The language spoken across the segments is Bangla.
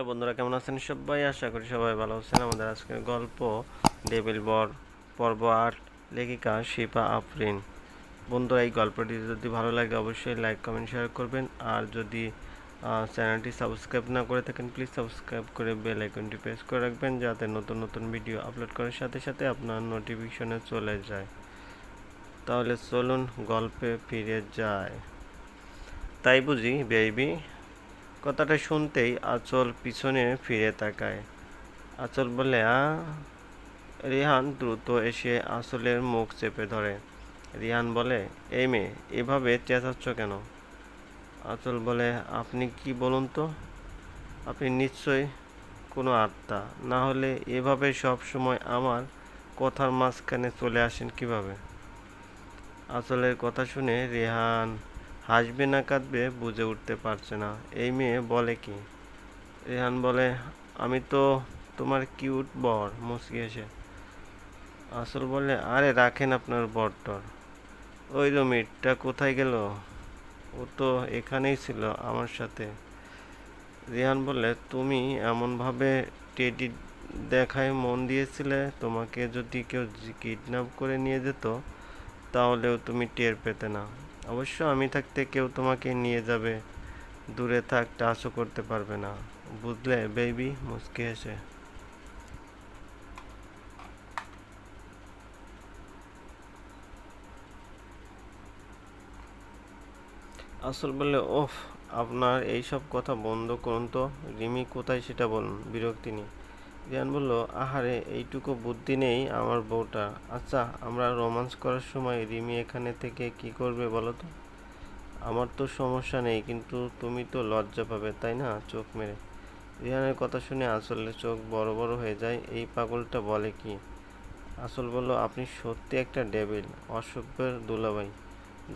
হ্যালো বন্ধুরা, কেমন আছেন সবাই? আশা করি সবাই ভালো আছেন। আমাদের আজকের গল্প ডেবিল বর, পর্ব আট, লেখিকা শিপা আফরিন। বন্ধুরা এই গল্পটি যদি ভালো লাগে অবশ্যই লাইক, কমেন্ট, শেয়ার করবেন। আর যদি চ্যানেলটি সাবস্ক্রাইব না করে থাকেন, প্লিজ সাবস্ক্রাইব করে বেল আইকনটি প্রেস করে রাখবেন যাতে নতুন নতুন ভিডিও আপলোড করার সাথে সাথে আপনার নোটিফিকেশনে চলে যায়। তাহলে চলুন গল্পে ফিরে যায় তাই বুঝি, বেবি? কথাটা শুনতেই আচল পিছনে ফিরে তাকায়। আচল বলে, আ? রিহান দ্রুত এসে আঁচলের মুখ চেপে ধরে। রিহান বলে, এই মেয়ে, এভাবে চেঁচাচ্ছ কেন? আচল বলে, আপনি কি বলুন তো? আপনি নিশ্চয়ই কোনো আত্মা। না হলে এভাবে সব সময় আমার কথার মাঝখানে চলে আসেন কীভাবে? আঁচলের কথা শুনে রেহান হাসবে না কাঁদবে, বুঝে উঠতে পারছে না। এই মেয়ে বলে কি? রেহান বলে, আমি তো তোমার কিউট বর মুসকি এসে আসল বলে আরে, রাখেন আপনার বরটর। ওই রমিটটা কোথায় গেল? ও তো এখানেই ছিল আমার সাথে। রেহান বলে তুমি এমনভাবে টেডি দেখায় মন দিয়েছিলে, তোমাকে যদি কেউ কিডন্যাপ করে নিয়ে যেত, তাহলেও তুমি টের পেতে না। অবশ্য আমি থাকতে কেউ তোমাকে নিয়ে যাবে। দূরে থাক, টাচও করতে পারবে না। বুঝলে বেবি মুচকি হেসে। আসল বললে ওফ, আপনার এইসব কথা বন্ধ করুন তো। রিমি, কোথায় সেটা বলুন? বিরক্তি নেই। রিয়ান বলল, আহারে, এইটুকু বুদ্ধি নেই আমার বউটা। আচ্ছা আমরা রোমান্স করার সময় রিমি এখানে থেকে কি করবে বলো তো? আমার তো সমস্যা নেই, কিন্তু তুমি তো লজ্জা পাবে, তাই না, চোখ মেরে? রিহানের কথা শুনে আসলে চোখ বড় বড় হয়ে যায়, এই পাগলটা বলে কি? আসল বলল, আপনি সত্যি একটা ডেবিল, অসভ্যের দুলাভাই,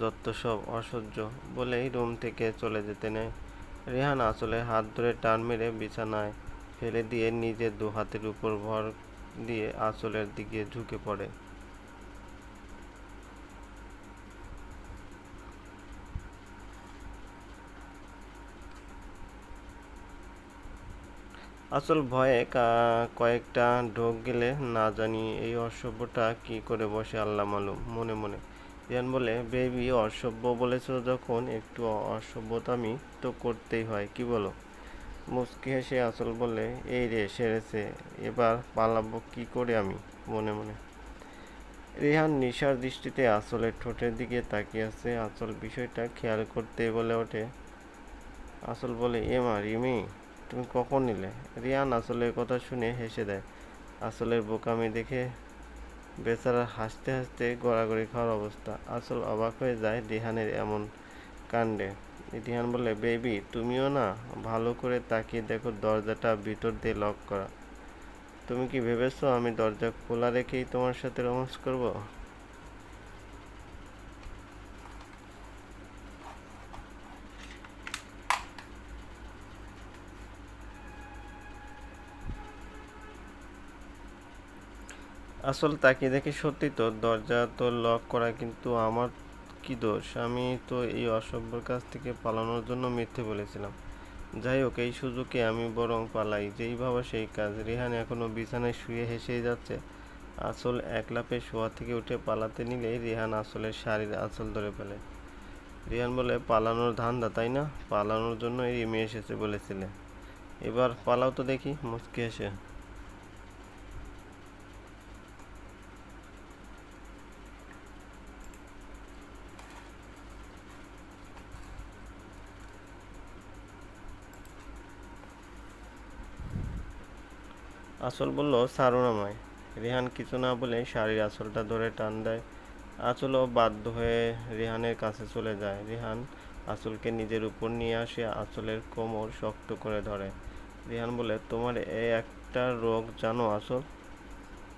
যত সব অসহ্য বলেই রুম থেকে চলে যেতে নেয়। রেহান আসলে হাত ধরে টান মেরে বিছানায় ফেলে দিয়ে নিজের দু হাতের উপর ভর দিয়ে আঁচলের দিকে ঝুঁকে পড়ে। আসল ভয়ে কয়েকটা ঢোক গেলে না জানি এই অসভ্যটা কি করে বসে আল্লাহ মালুম, মনে মনে। রিয়ান বলে, বেবি, অসভ্য বলেছ যখন একটু অসভ্যতামি তো করতেই হয়, কি বলো? মুচকি হেসে আসল বলে, এই রে, সেরেছে। এবার পালাবো কি করে আমি? মনে মনে। রেহান নিশার দৃষ্টিতে আসলের ঠোঁটের দিকে তাকিয়ে আছে। আসল বিষয়টা খেয়াল করতে বলে ওঠে। আসল বলে, এ মা, রিমি, তুমি কখন নিলে রিয়ান আসলের কথা শুনে হেসে দেয়। আসলের বোকামি দেখে বেচারা হাসতে হাসতে গড়াগড়ি খাওয়ার অবস্থা। আসল অবাক হয়ে যায় রিহানের এমন কাণ্ডে। রিহান বলে, বেবি, তুমিও না ভালো করে তাকিয়ে দেখো দরজাটা ভিতর দিয়ে লক করা। তুমি কি ভেবেছো আমি দরজা খোলা রেখেই তোমার সাথে রোমান্স করব? আসল তাকিয়ে দেখি সত্যি তো, দরজা তো লক করা, কিন্তু আমার কি দোষ? আমি তো এই অসভ্যর কাছ থেকে পালানোর জন্য মিথ্যে বলেছিলাম। যাই হোক, এই সুযোগে আমি বরং পালাই। যেই ভাবা সেই কাজ। রেহান এখনও বিছানায় শুয়ে হেসেই যাচ্ছে। আসল এক লাফে শোয়া থেকে উঠে পালাতে নিলেই রেহান আসলের শাড়ির আঁচল ধরে ফেলে। রিহান বলে, পালানোর ধান্দা, তাই না? পালানোর জন্য এই মেয়ে এসেছে, বলেছিলে। এবার পালাও তো দেখি, মুচকি হেসে। আসল বলল সারুন আমায়। রেহান কিছু না বলে শাড়ির আঁচলটা ধরে টান দেয়। আঁচলও বাধ্য হয়ে রেহানের কাছে চলে যায়। রেহান আঁচলকে নিজের উপর নিয়ে আসে, আঁচলের কোমর শক্ত করে ধরে। রেহান বলে, তোমার এই একটা রোগ জানো আসল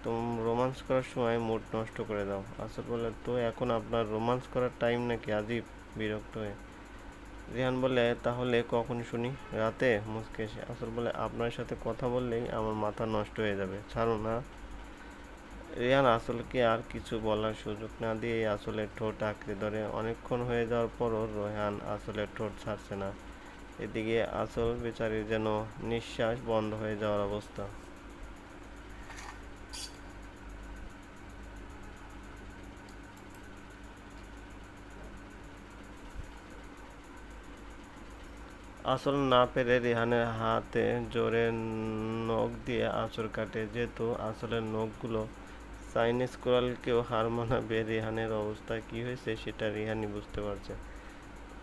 তুমি, রোমান্স করার সময় মুড নষ্ট করে দাও। আসল বলে, তো এখন আপনার রোমান্স করার টাইম নাকি? আজীব বিরক্ত হয়ে। রিহান বলে, তাহলে কখন শুনি? রাতে? মুচকে এসে আসল বলে, আপনার সাথে কথা বললেই আমার মাথা নষ্ট হয়ে যাবে। ছাড়ো না। রিহান আসলকে আর কিছু বলার সুযোগ না দিয়ে আসলের ঠোঁট আঁকড়ে ধরে। অনেকক্ষণ হয়ে যাওয়ার পরও রোহান আসলের ঠোঁট ছাড়ছে না। এদিকে আসল বেচারির যেন নিঃশ্বাস বন্ধ হয়ে যাওয়ার অবস্থা। আসল না পেরে রিহানের হাতে জোরে নখ দিয়ে আঁচড় কাটে, যেহেতু আসলের নখগুলো চাইনিজ কোরালকেও হার মানাবে। রেহানের অবস্থা কি হয়েছে সেটা রেহানি বুঝতে পারছে।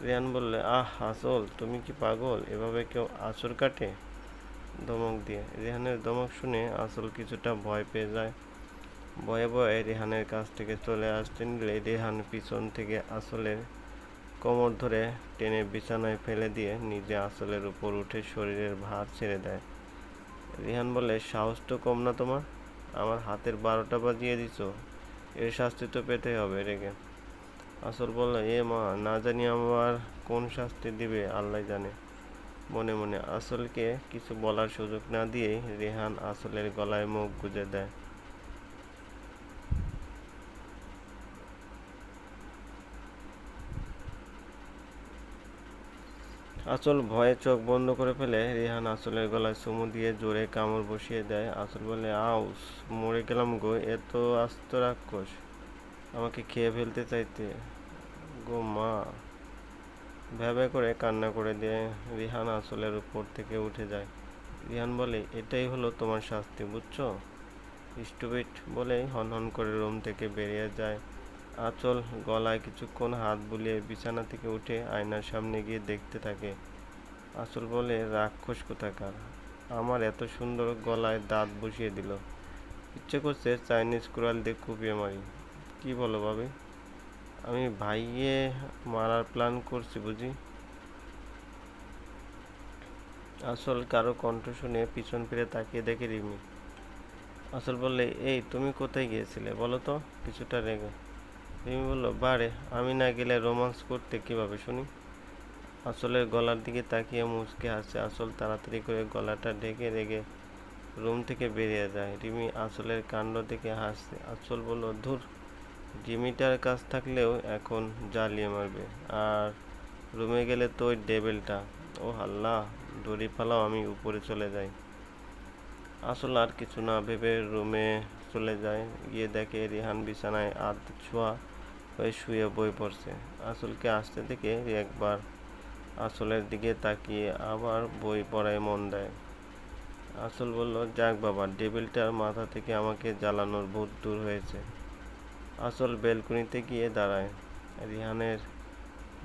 রেহান বললে, আহ, আসল, তুমি কি পাগল? এভাবে কেউ আঁচড় কাটে? ধমক দিয়ে। রেহানের ধমক শুনে আসল কিছুটা ভয় পেয়ে যায়। ভয়ে ভয়ে রেহানের কাছ থেকে চলে আসতে নিলে রেহান পিছন থেকে আসলের কোমর ধরে টেনে বিছানায় ফেলে দিয়ে নিজে আসলের উপর উঠে শরীরের ভার ছেড়ে দেয়। রিহান বলে, সাহস তো কম না তোমার। আমার হাতের বারোটা বাজিয়ে দিছ। এর শাস্তি তো পেতে হবে রেগে। আসল বলল, এ মা, না জানি আমার কোন শাস্তি দিবে, আল্লাহ জানে। মনে মনে আসলকে কিছু বলার সুযোগ না দিয়েই রেহান আসলের গলায় মুখ গুজে দেয়। আঁচল ভয়ে চোখ বন্ধ করে ফেলে রিহান আঁচলের গলায় চুমু দিয়ে জোরে কামড় বসিয়ে দেয়। আঁচল বলে, আউস, মরে গেলাম গো, এত আস্ত রাক্ষস। আমাকে খেয়ে ফেলতে চাইতে? গো মা। ভ্যাবে করে কান্না করে দিয়ে রিহান আঁচলের উপর থেকে উঠে যায়। রিহান বলে, এটাই হলো তোমার শাস্তি, বুঝছ? স্টুপিট বলেই হনহন করে রুম থেকে বেরিয়ে যায়। আঁচল গলায় কিছুক্ষণ হাত বুলিয়ে বিছানা থেকে উঠে আয়নার সামনে গিয়ে দেখতে থাকে। আঁচল বলে, রাক্ষস কোথাকার? আমার এত সুন্দর গলায় দাঁত বসিয়ে দিল। ইচ্ছে করছে চাইনিজ কুড়াল দিয়ে কুপিয়ে মারি। কি বলো ভাবি? আমি ভাইয়ে মারার প্ল্যান করছি বুঝি? আসল কারও কণ্ঠ শুনে পিছন ফিরে তাকিয়ে দেখে রিমি। আসল বললে, এই, তুমি কোথায় গিয়েছিলে বলো তো? কিছুটা রেগে। রিমি বলল, বারে, আমি না গেলে রোমান্স করতে কীভাবে শুনি? আসলের গলার দিকে তাকিয়ে মুচকে হাসে আসল তাড়াতাড়ি করে গলাটা ঢেকে রেগে রুম থেকে বেরিয়ে যায়। রিমি আসলের কাণ্ড দেখে হাসছে। আসল বলল, ধুর, রিমিটার কাজ থাকলেও এখন জ্বালিয়ে মারবে। আর রুমে গেলে তো ওই ডেবেলটা। ও হাল্লা, দড়ি ফালাও, আমি উপরে চলে যাই। আসল আর কিছু না, ভেবে রুমে চলে যায়। গিয়ে দেখে রিহান বিছানায় আধ ছোঁয়া। হয়ে শুয়ে বই পড়ছে। আসলকে আসতে দেখে একবার আসলের দিকে তাকিয়ে আবার বই পড়ায় মন দেয়। আসল বলল, যাক বাবা ডেবিলটার মাথা থেকে আমাকে জ্বালানোর ভূত দূর হয়েছে। আসল বেলকুনিতে গিয়ে দাঁড়ায়। রিহানের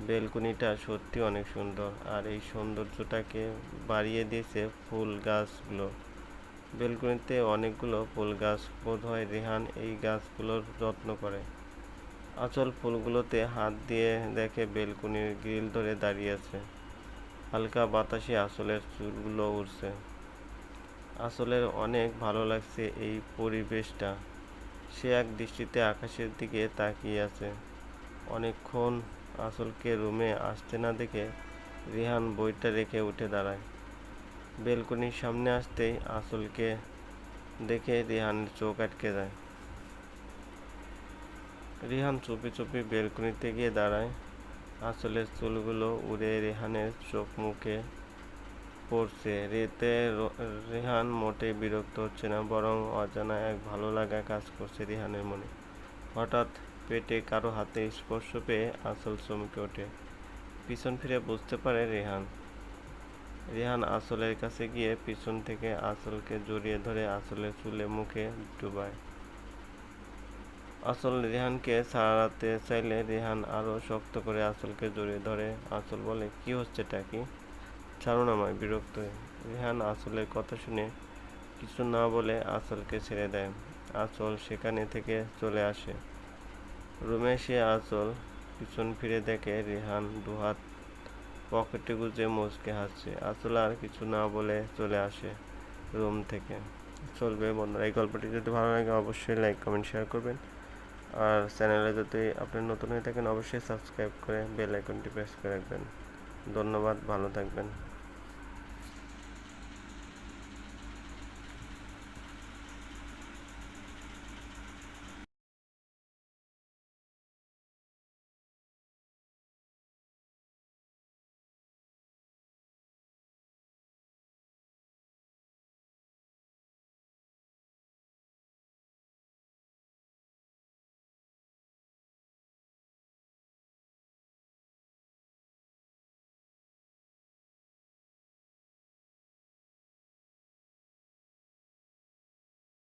বেলকুনিটা সত্যি অনেক সুন্দর, আর এই সৌন্দর্যটাকে বাড়িয়ে দিয়েছে ফুল গাছগুলো। বেলকুনিতে অনেকগুলো ফুল গাছ বোধ হয় রেহান এই গাছগুলোর যত্ন করে। আচল ফুলগুলোতে হাত দিয়ে দেখে বেলকুনির গ্রিল ধরে দাঁড়িয়ে আছে। হালকা বাতাসে আসলের চুলগুলো উড়ছে। আসলের অনেক ভালো লাগছে এই পরিবেশটা। সে এক দৃষ্টিতে আকাশের দিকে তাকিয়ে আছে। অনেকক্ষণ আসলকে রুমে আসতে না দেখে রিহান বইটা রেখে উঠে দাঁড়ায়। বেলকনির সামনে আসতেই আসলকে দেখে রিহানের চোখ আটকে যায়। রিহান চুপি চুপি বেলকনিতে গিয়ে দাঁড়ায়। আসলের চুলগুলো উড়ে রেহানের চোখ মুখে পড়ছে। রেতে রেহান মোটেই বিরক্ত হচ্ছে না, বরং অজানা এক ভালো লাগা কাজ করছে রেহানের মনে। হঠাৎ পেটে কারও হাতে স্পর্শ পেয়ে আসল চমকে ওঠে। পিছন ফিরে বুঝতে পারে রেহান। রেহান আসলের কাছে গিয়ে পিছন থেকে আসলকে জড়িয়ে ধরে আসলের চুলে মুখে ডুবায়। আসল রেহানকে ছাড়াতে চাইলে রেহান আরও শক্ত করে আসলকে জড়িয়ে ধরে। আসল বলে, কি হচ্ছে এটা কি? ছাড়ুন আমায়, বিরক্ত হয়ে। রেহান আসলের কথা শুনে কিছু না বলে আসলকে ছেড়ে দেয়। আসল সেখানে থেকে চলে আসে। রুমে সে আসল পিছন ফিরে দেখে রেহান দুহাত পকেটে গুজে মুচকে হাসছে। আসল আর কিছু না বলে চলে আসে রুম থেকে। চলবে বন্ধুরা, এই গল্পটি যদি ভালো লাগে অবশ্যই লাইক, কমেন্ট, শেয়ার করবেন। আর চ্যানেলে যদি আপনি নতুন হয়ে থাকেন, অবশ্যই সাবস্ক্রাইব করে বেল আইকনটি প্রেস করে রাখবেন। ধন্যবাদ, ভালো থাকবেন।